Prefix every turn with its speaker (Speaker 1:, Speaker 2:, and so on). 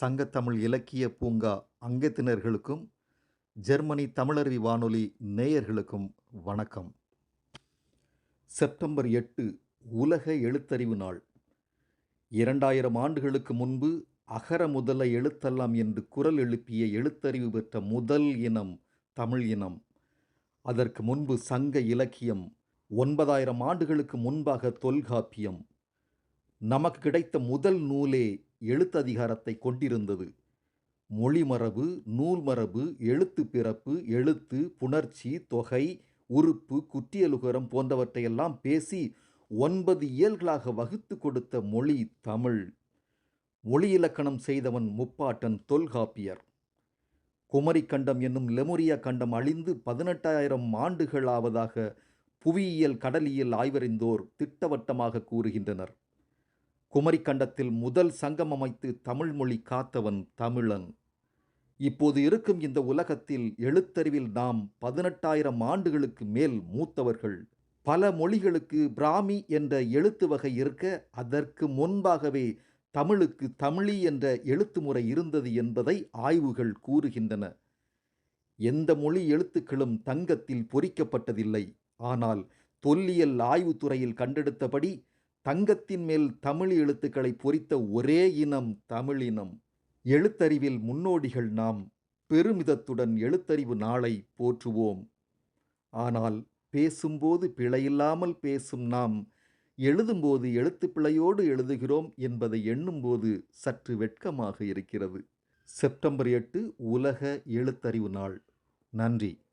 Speaker 1: சங்கத்தமிழ் இலக்கிய பூங்கா அங்கத்தினர்களுக்கும் ஜெர்மனி தமிழருவி வானொலி நேயர்களுக்கும் வணக்கம். செப்டம்பர் எட்டு உலக எழுத்தறிவு நாள். இரண்டாயிரம் ஆண்டுகளுக்கு முன்பு அகர முதல எழுத்தெல்லாம் என்று குரல் எழுப்பிய எழுத்தறிவு பெற்ற முதல் இனம் தமிழ் இனம். அதற்கு முன்பு சங்க இலக்கியம் ஒன்பதாயிரம் ஆண்டுகளுக்கு முன்பாக தொல்காப்பியம். நமக்கு கிடைத்த முதல் நூலே எழுத்ததிகாரத்தை கொண்டிருந்தது. மொழிமரபு நூல்மரபு எழுத்து பிறப்பு எழுத்து புணர்ச்சி தொகை உறுப்பு குற்றியலுகரம் போன்றவற்றையெல்லாம் பேசி ஒன்பது இயல்களாக வகுத்து கொடுத்த மொழி தமிழ். மொழி இலக்கணம் செய்தவன் முப்பாட்டன் தொல்காப்பியர். குமரிக்கண்டம் என்னும் லெமுரிய கண்டம் அழிந்து பதினெட்டாயிரம் ஆண்டுகளாவதாக புவியியல் கடலியல் ஆய்வறிந்தோர் திட்டவட்டமாக கூறுகின்றனர். குமரிக்கண்டத்தில் முதல் சங்கம் அமைத்து தமிழ் மொழி காத்தவன் தமிழன். இப்போது இருக்கும் இந்த உலகத்தில் எழுத்தறிவில் நாம் பதினெட்டாயிரம் ஆண்டுகளுக்கு மேல் மூத்தவர்கள். பல மொழிகளுக்கு பிராமி என்ற எழுத்து வகை இருக்க அதற்கு முன்பாகவே தமிழுக்கு தமிழி என்ற எழுத்து முறை இருந்தது என்பதை ஆய்வுகள் கூறுகின்றன. எந்த மொழி எழுத்துக்களும் தங்கத்தில் பொறிக்கப்பட்டதில்லை. ஆனால் தொல்லியல் ஆய்வுத்துறையில் கண்டெடுத்தபடி தங்கத்தின் மேல் தமிழ் எழுத்துக்களை பொறித்த ஒரே இனம் தமிழினம். எழுத்தறிவில் முன்னோடிகள் நாம் பெருமிதத்துடன் எழுத்தறிவு நாளை போற்றுவோம். ஆனால் பேசும்போது பிழையில்லாமல் பேசும் நாம் எழுதும்போது எழுத்து பிழையோடு எழுதுகிறோம் என்பதை எண்ணும்போது சற்று வெட்கமாக இருக்கிறது. செப்டம்பர் எட்டு உலக எழுத்தறிவு நாள். நன்றி.